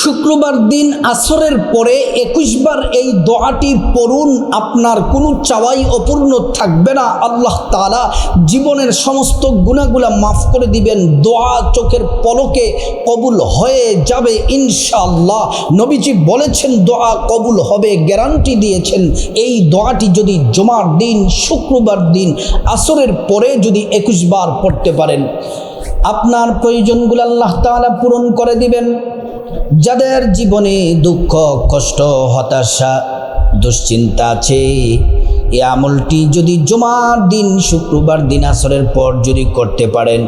শুক্রবার দিন আসরের পরে একুশবার এই দোয়াটি পড়ুন, আপনার কোনো চাওয়াই অপূর্ণ থাকবে না। আল্লাহ তালা জীবনের সমস্ত গুণাগুলা মাফ করে দিবেন, দোয়া চোখের পলকে কবুল হয়ে যাবে ইনশাআল্লাহ। নবীজি বলেছেন, দোয়া কবুল হবে, গ্যারান্টি দিয়েছেন। এই দোয়াটি যদি জমার দিন, শুক্রবার দিন, আসরের পরে যদি একুশবার পড়তে পারেন, আপনার প্রয়োজনগুলো আল্লাহ তাআলা পূরণ করে দিবেন। যাদের জীবনে দুঃখ, কষ্ট, হতাশা, দুশ্চিন্তা আছে এই আমলটি যদি জমার দিন, শুক্রবার দিন আসরের পর যদি করতে পারেন,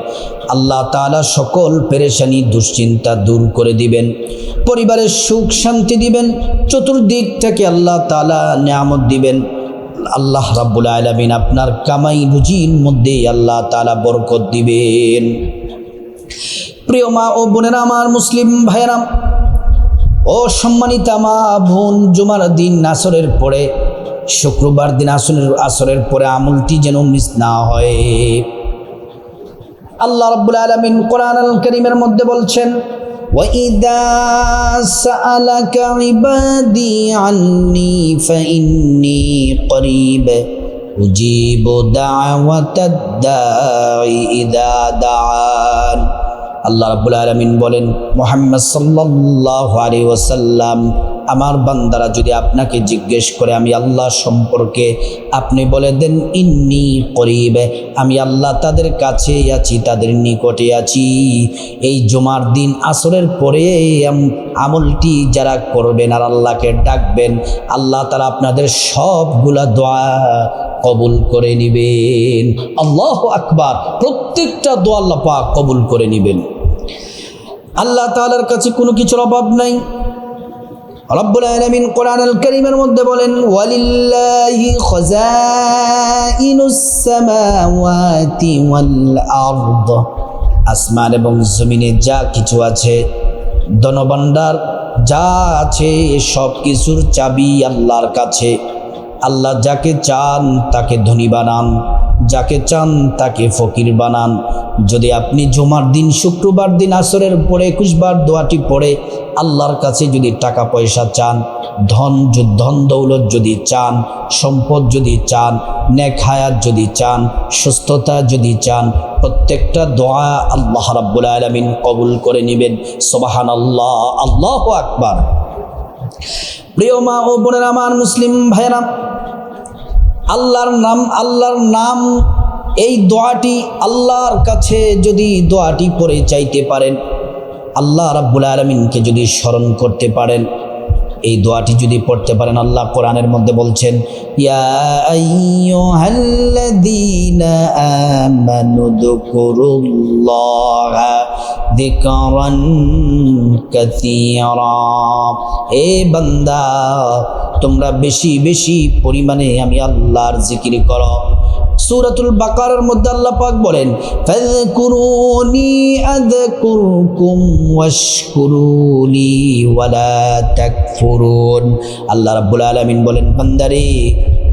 আল্লাহ তাআলা সকল পেরেশানি, দুশ্চিন্তা দূর করে দিবেন। পরিবারের সুখ, শান্তি দিবেন। চতুর্দিক থেকে আল্লাহ তাআলা নিয়ামত দিবেন। আল্লাহ রাব্বুল আলামিন আপনার কামাই রুজির মধ্যে আল্লাহ তালা বরকত দিবেন। প্রিয় মা ও বোনেরা আমার মুসলিম ভাইয়েরা ও সম্মানিতা মা বোন জুমার দিন আসরের পরে শুক্রবার দিন আসরের আসরের পরে আমলটি যেন মিস না হয় আল্লাহ রাব্বুল আলামিন কোরআন আল করিমের মধ্যে বলছেন وَإِذَا سَأَلَكَ عِبَادِي عَنِّي فَإِنِّي قَرِيبٌ أُجِيبُ دَعْوَةَ الدَّاعِ إِذَا دَعَانِ আল্লাহ রাব্বুল আলামিন বলেন, মোহাম্মদ সাল্লাল্লাহু আলাইহি ওয়াসাল্লাম, আমার বান্দারা যদি আপনাকে জিজ্ঞেস করে, আমি আল্লাহ সম্পর্কে আপনি বলে দেন, ইন্নি করিব, আমি আল্লাহ তাদের কাছে আছি, তাদের নিকটে আছি। এই জুমার দিন আসরের পরে আম- আমলটি যারা করবেন আর আল্লাহকে ডাকবেন, আল্লাহ তারা আপনাদের সবগুলা দোয়া কবুল করে নিবেন। আল্লাহ আকবার, প্রত্যেকটা দোয়া আল্লাহ পাক কবুল করে নিবেন। আল্লাহ তালার কাছে কোনো কিছুর অভাব নাই। মধ্যে বলেন আসমান এবং জমিনে যা কিছু আছে, ধনভাণ্ডার যা আছে সব কিছুর চাবি আল্লাহর কাছে। আল্লাহ যাকে চান তাকে ধনী বানান, যাকে চান তাকে ফকির বানান। যদি আপনি জুমার দিন, শুক্রবার দিন, আসরের পরে, একুশবার দোয়াটি পড়ে আল্লাহর কাছে যদি টাকা পয়সা চান, ধন ধন দৌলত যদি চান, সম্পদ যদি চান, নেক হায়াত যদি চান, সুস্থতা যদি চান, প্রত্যেকটা দোয়া আল্লাহ রাব্বুল আলামিন কবুল করে নেবেন। সোবাহান আল্লাহ আল্লাহ আকবার। প্রিয় মা ও বোনের, আমার মুসলিম ভাইরা আল্লাহর নাম আল্লাহর নাম, এই দোয়াটি আল্লাহর কাছে যদি দোয়াটি পড়ে চাইতে পারেন, আল্লাহ রাব্বুল আলমিনকে যদি স্মরণ করতে পারেন, এই দোয়াটি যদি পড়তে পারেন, আল্লাহ কোরআনের মধ্যে বলছেন, ইয়া কাসীরা হে বান্দা, তোমরা বেশি বেশি পরিমাণে আমি আল্লাহর জিকির করো। সূরাতুল বাকারার মধ্যে আল্লাহ পাক বলেন, ফাযকুরুনি আযকুরকুম ওয়াশকুরুলি ওয়ালা তাকফুরুন। আল্লাহ রাব্বুল আলামিন বলেন বান্দারে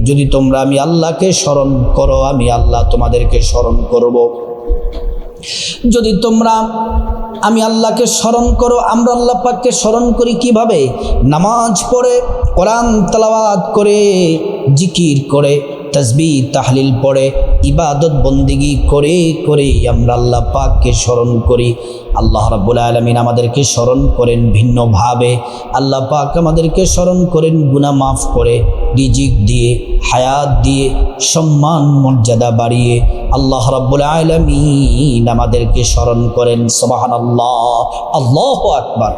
যদি তোমরা আমি আল্লাহকে স্মরণ করো, আমি আল্লাহ তোমাদেরকে স্মরণ করব। যদি তোমরা আমি আল্লাহকে স্মরণ করো, আমরা আল্লাহ পাককে স্মরণ করি কীভাবে? নামাজ পড়ে, কোরআন তালাবাদ করে, জিকির করে। তসবি তাহলিল পড়ে, ইবাদত বন্দিগি করে করে আমরা আল্লাহ পাককে স্মরণ করি। আল্লাহ রাব্বুল আলমিন আমাদেরকে স্মরণ করেন ভিন্নভাবে। আল্লাহ পাক আমাদেরকে স্মরণ করেন গুনাহ মাফ করে, রিজিক দিয়ে, হায়াত দিয়ে, সম্মান, মর্যাদা বাড়িয়ে। আল্লাহ রাব্বুল আলমিন আমাদেরকে স্মরণ করেন সবাহান আল্লাহ আল্লাহ আকবার।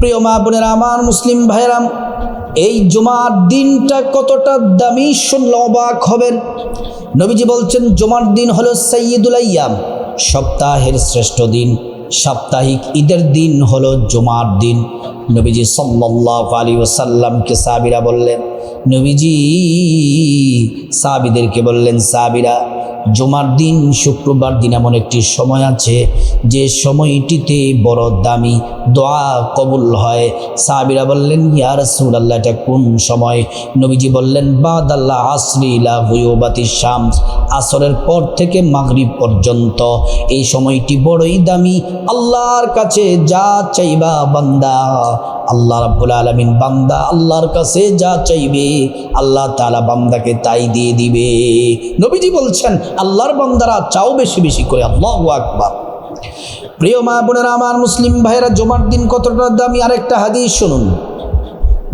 প্রিয় মা বোনেরা, আমার মুসলিম ভাইরাম এই জুমার দিনটা কতটা দামি শুনলে অবাক হবেন। নবীজি বলছেন, জুমার দিন হলো সৈয়দুল আইয়াম সপ্তাহের শ্রেষ্ঠ দিন। সাপ্তাহিক ঈদের দিন হলো জুমার দিন। নবীজি সাল্লাল্লাহু আলাইহি ওয়াসাল্লামকে সাহাবীরা বললেন, নবীজি সাহাবীদেরকে বললেন, সাহাবীরা জুমার দিন, শুক্রবার দিন এমন একটি সময় আছে যে সময়টিতে বড় দামি দোয়া কবুল হয়। সাহাবিরা বললেন, ইয়া রাসূলুল্লাহ, এটা কোন সময়? নবীজি বললেন বাদ আল্লাহ আসরি হুয়ুবাতি শামস, আসরের পর থেকে মাগরিব পর্যন্ত। এই সময়টি বড়ই দামি। আল্লাহর কাছে যা চাইবা বান্দা আল্লাহ রাব্বুল আলামিন বান্দা আল্লাহর কাছে যা চাইবে, আল্লাহ তাআলা বান্দাকে তাই দিয়ে দিবে। নবীজি বলছেন, আল্লাহর বান্দারা চাও বেশি বেশি করে, আল্লাহু আকবার। প্রিয় মা বোনেরা, আমার মুসলিম ভাইয়েরা, জমার দিন কতটা দামি আরেকটা হাদিস শুনুন।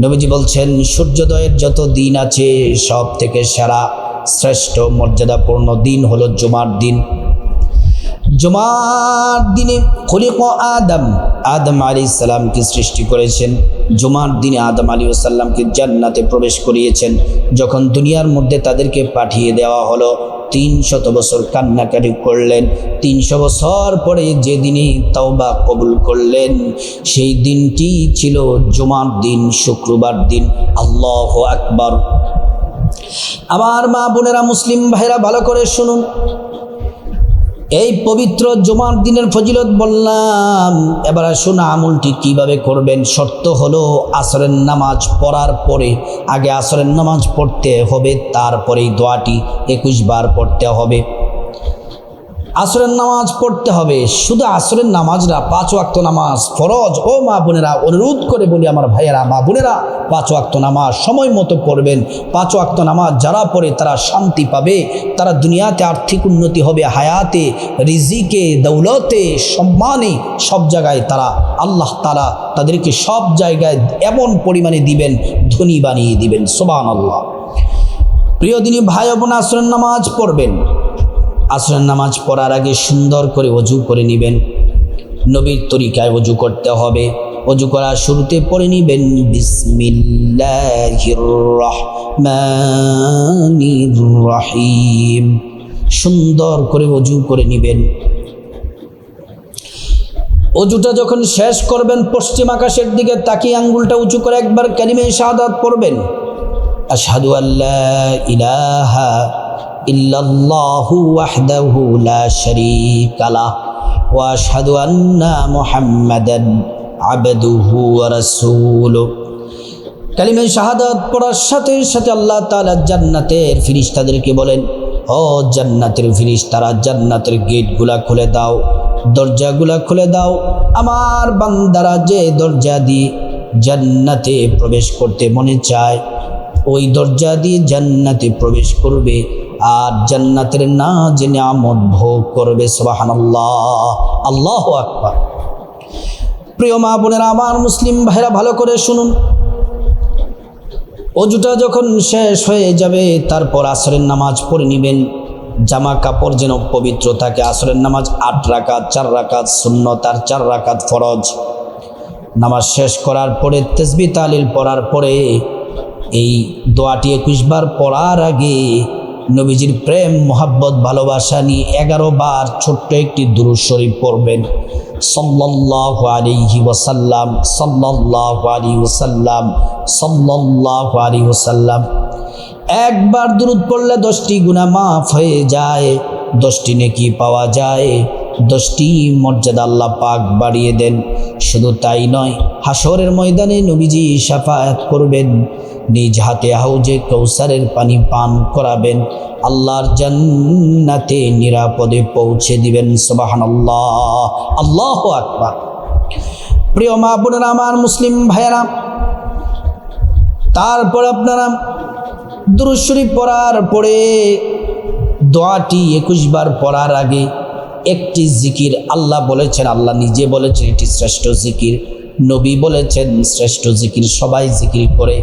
নবীজি বলছেন, সূর্যোদয়ের যত দিন আছে সব থেকে সেরা, শ্রেষ্ঠ, মর্যাদাপূর্ণ দিন হলো জুমার দিন। জুমার দিনে খলিক আদম আদম আলী ইসাল্লামকে সৃষ্টি করেছেন। জুমার দিনে আদম আলী সাল্লামকে জান্নাতে প্রবেশ করিয়েছেন। যখন দুনিয়ার মধ্যে তাদেরকে পাঠিয়ে দেওয়া হলো তিন শত বছর কান্নাকাটি করলেন। তিনশো বছর পরে যেদিনে তাওবা কবুল করলেন, সেই দিনটি ছিল জুমার দিন, শুক্রবার দিন। আল্লাহ আকবার। আমার মা বোনেরা, মুসলিম ভাইরা ভালো করে শুনুন। এই পবিত্র জুমার দিনের ফজিলত বললাম, এবার আসুন আমলটি কীভাবে করবেন? শর্ত হলো আসরের নামাজ পড়ার পরে, আগে আসরের নামাজ পড়তে হবে, তারপরেই দোয়াটি একুশ বার পড়তে হবে। আসরের নামাজ পড়তে হবে। শুধু আসরের নামাজ না, পাঁচ ওয়াক্ত নামাজ ফরজ। ও মা বোনেরা, অনুরোধ করে বলি আমার ভাইয়েরা, মা বোনেরা, পাঁচ ওয়াক্ত নামাজ সময় মতো পড়বেন। পাঁচ ওয়াক্ত নামাজ যারা পড়ে তারা শান্তি পাবে। তারা দুনিয়াতে আর্থিক উন্নতি হবে, হায়াতে, রিজিকে, দৌলতে, সম্মানে সব জায়গায় তারা আল্লাহ তারা তাদেরকে সব জায়গায় এমন পরিমাণে দিবেন, ধনী বানিয়ে দিবেন। সোবান আল্লাহ প্রিয় দিনী ভাই বোন, আসরের নামাজ পড়বেন। আসরের নামাজ পড়ার আগে সুন্দর করে অজু করে নেবেন। নবীর তরিকায় অজু করতে হবে। অজু করার শুরুতে পড়ে নেবেন রহিম। সুন্দর করে অজু করে নেবেন। অজুটা যখন শেষ করবেন, পশ্চিম আকাশের দিকে তাকিয়ে আঙ্গুলটা উঁচু করে একবার কালিমে শাহাদাত পড়বেন। আশহাদু আল্লাহ ইলাহা ইল্লাল্লাহু ওয়াহদাহু লা শারীকা লাহ ওয়া আশহাদু আন্না মুহাম্মাদান আবদুহু ওয়া রাসূলুহু। কালিমে শাহাদাত পড়ার সাথে সাথে আল্লাহ তাআলা জান্নাতের ফিরিস্তাদেরকে বলেন, ও জান্নাতের ফিরিস্তারা, জান্নাতের গেটগুলা খুলে দাও, দরজাগুলা খুলে দাও। আমার বান্দারা যে দরজা দিয়ে জান্নাতে প্রবেশ করতে মনে চায়, ওই দরজা দিয়ে জান্নাতে প্রবেশ করবে। আর জান্নাতের না যে নিয়ামত ভোগ করবে, সুবহানাল্লাহ। আল্লাহ আকবার। প্রিয় মা বোনেরা, আমার মুসলিম ভাইরা, ভালো করে শুনুন। অজুটা যখন শেষ হয়ে যাবে, তারপর আসরের নামাজ পড়ে নেবেন। জামা কাপড় যেন পবিত্র থাকে, আসরের নামাজ আট রাকাত, চার রাকাত শূন্য তার চার রাকাত ফরজ। নামাজ শেষ করার পরে তেসবি তালিল পড়ার পরে এই দোয়াটি একুশবার পড়ার আগে নবীজির প্রেম, মোহাব্বত, ভালোবাসা নিয়ে এগারো বার ছোট্ট একটি দুরু শরীফ পড়বেন। সাল্লাল্লাহু আলাইহি ওসাল্লাম সাল্লাল্লাহু আলী ওসাল্লাম সাল্লাল্লাহু আলী ওসাল্লাম একবার দুরুদ পড়লে দশটি গুণা মাফ হয়ে যায়, দশটি নেকি পাওয়া যায়। দশটি মর্যাদা আল্লাহ পাক বাড়িয়ে দেন। শুধু তাই নয় হাসরের ময়দানে নবীজি সাফায়াত করবেন, নিজ হাতে হাউজে কৌসারের পানি পান করাবেন, আল্লাহর জান্নাতে নিরাপদে পৌঁছে দিবেন সুবাহান আল্লাহ আল্লাহ আকবার। প্রিয় মা বোনেরা, আমার মুসলিম ভাইয়েরা, তারপর আপনারা দুরুশরী পড়ার পরে দোয়াটি একুশ বার পড়ার আগে একটি জিকির আল্লাহ বলেছেন, আল্লাহ নিজে বলেছেন এটি শ্রেষ্ঠ জিকির, নবী বলেছেন শ্রেষ্ঠ জিকির, সবাই জিকির করে।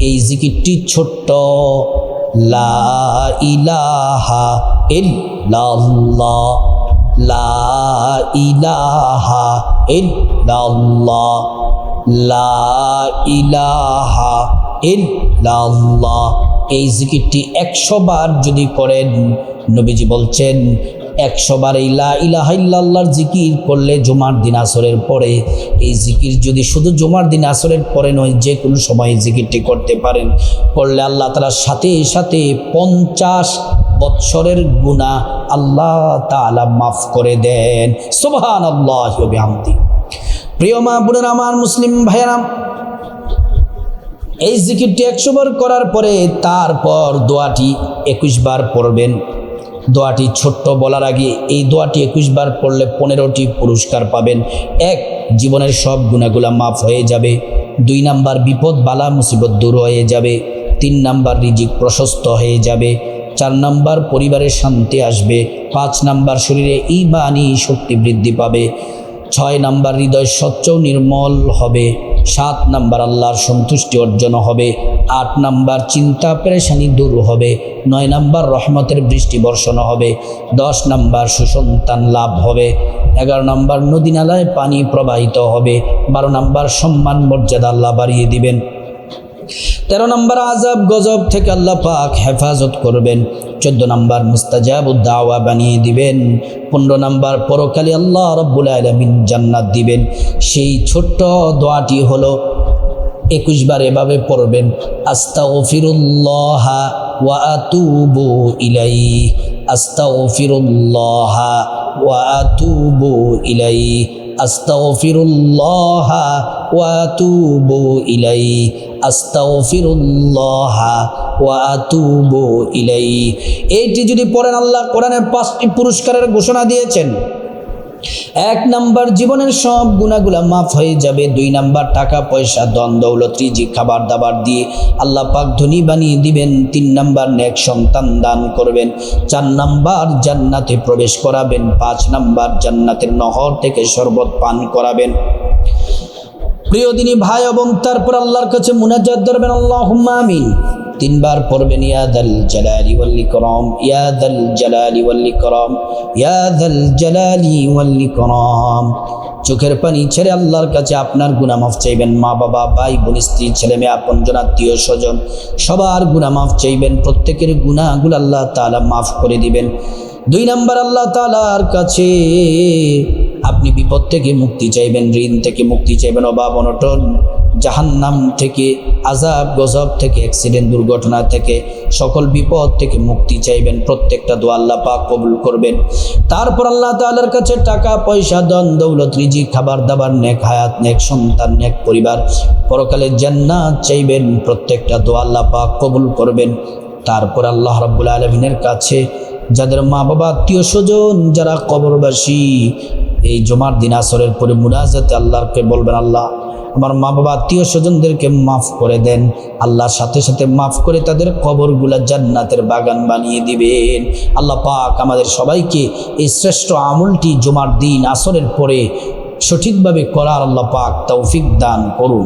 এই জিকিরটি ছোট্ট, লা ইলাহা ইল্লাল্লাহ, লা ইলাহা ইল্লাল্লাহ, লা ইলাহা ইল্লাল্লাহ। এই জিকিরটি একশো বার যদি করেন নবীজি বলছেন একশো বার এই লা ইলাহা ইল্লাল্লাহর জিকির করলে জুমার দিন আসরের পরে, এই জিকির যদি শুধু জুমার দিন আসরের পরে নয়, যে কোনো সময় জিকিরটি করতে পারেন। করলে আল্লাহ তালার সাথে সাথে পঞ্চাশ বৎসরের গুণা আল্লাহ তাআলা মাফ করে দেন। সোবাহান আল্লাহ প্রিয় মা বোনের, আমার মুসলিম ভাইয়ারাম এই জিকিরটি একশো বার করার পরে তারপর দোয়াটি একুশ বার পড়বেন। দোয়াটি ছোট্ট বলার আগে এই দোয়াটি একুশ বার পড়লে পনেরোটি পুরস্কার পাবেন। এক, জীবনের সব গুণাগুলা মাফ হয়ে যাবে। দুই নাম্বার, বিপদ বালা মুসিবত দূর হয়ে যাবে। তিন নাম্বার, রিজিক প্রশস্ত হয়ে যাবে। চার নাম্বার পরিবারের শান্তি আসবে। পাঁচ নাম্বার, শরীরে ইমানি শক্তি বৃদ্ধি পাবে। ছয় নাম্বার, হৃদয় স্বচ্ছ নির্মল হবে। সাত নাম্বার আল্লাহর সন্তুষ্টি অর্জন হবে, আট নাম্বার চিন্তা পেরেশানি দূর হবে, নয় নাম্বার রহমতের বৃষ্টি বর্ষণ হবে, দশ নাম্বার সুসন্তান লাভ হবে, এগারো নাম্বার নদী নালায় পানি প্রবাহিত হবে, বারো নাম্বার সম্মান মর্যাদা আল্লাহ বাড়িয়ে দিবেন। তেরো নম্বর আজাব গজব থেকে আল্লাহ পাক হেফাজত করবেন। চোদ্দ নম্বর মুস্তাজাব দাওয়া বানিয়ে দিবেন, পনেরো নম্বর পরকালে আল্লাহ রব্বুল আলমিন জান্নাত দিবেন। সেই ছোট্ট দোয়াটি হলো, একুশ বার এভাবে পড়বেন আস্তা ওফিরুল্লাহ ওয়া আতুবু ইলাই আস্তা ওফিরুল্লাহ ওয়া আতুবু ইলাই ওয়া আতুবু ইলাই আস্তাগফিরুল্লাহ ওয়া ইলাই। এইটি যদি পড়েন আল্লাহ কোরআনে পাঁচটি পুরস্কারের ঘোষণা দিয়েছেন। এক নাম্বার, জীবনের সব গুণাগুলা মাফ হয়ে যাবে। দুই নাম্বার, টাকা, পয়সা দন দৌলত খাবার দাবার দিয়ে আল্লাহ পাক ধনী বানিয়ে দিবেন। তিন নাম্বার, নেক সন্তান দান করবেন। চার নাম্বার, জান্নাতে প্রবেশ করাবেন। পাঁচ নাম্বার, জান্নাতের নহর থেকে শরবত পান করাবেন। প্রিয় দিনী ভাই এবং তারপর আল্লাহর কাছে মুনাজাত ধরবেন। আল্লাহ আমিন। তিনবার পড়বেন ইয়াদাল জালালি ওয়াল ইকরাম ইয়াদাল জালালি ওয়াল ইকরাম ইয়াদাল জালালি ওয়াল ইকরাম। চোখের পানি ছেড়ে আল্লাহর কাছে আপনার গুনাহ মাফ চাইবেন। মা বাবা, ভাই বোন, স্ত্রী, ছেলে মেয়ে আপনজন আত্মীয় স্বজন, সবার গুনাহ মাফ চাইবেন। প্রত্যেকের গুনাহগুলো আল্লাহ তাআলা মাফ করে দিবেন। দুই নাম্বার, আল্লাহ তালার কাছে আপনি বিপদ থেকে মুক্তি চাইবেন, ঋণ থেকে মুক্তি চাইবেন, অভাব, অনটন জাহান্নাম থেকে আজাব গজব থেকে অ্যাক্সিডেন্ট দুর্ঘটনা থেকে, সকল বিপদ থেকে মুক্তি চাইবেন, প্রত্যেকটা দোয়া আল্লাহ পাক কবুল করবেন। তারপর আল্লাহ তাআলার কাছে টাকা, পয়সা দন দৌলত রিজি খাবার, দাবার, নেক হায়াত, নেক সন্তান, নেক পরিবার পরকালে জান্নাত চাইবেন, প্রত্যেকটা দোয়া আল্লাহ পাক কবুল করবেন। তারপর আল্লাহ রাব্বুল আলমিনের কাছে যাদের মা বাবা আত্মীয় স্বজন যারা কবরবাসী, এই জমার দিন আসরের পরে মুনাজাতে আল্লাহকে বলবেন, আল্লাহ আমার মা বাবা আত্মীয় স্বজনদেরকে মাফ করে দেন। আল্লাহ সাথে সাথে মাফ করে তাদের কবরগুলা জান্নাতের বাগান বানিয়ে দিবেন। আল্লাহ পাক আমাদের সবাইকে এই শ্রেষ্ঠ আমলটি জমার দিন, আসরের পরে সঠিকভাবে করার আল্লাহ পাক তৌফিক দান করুন।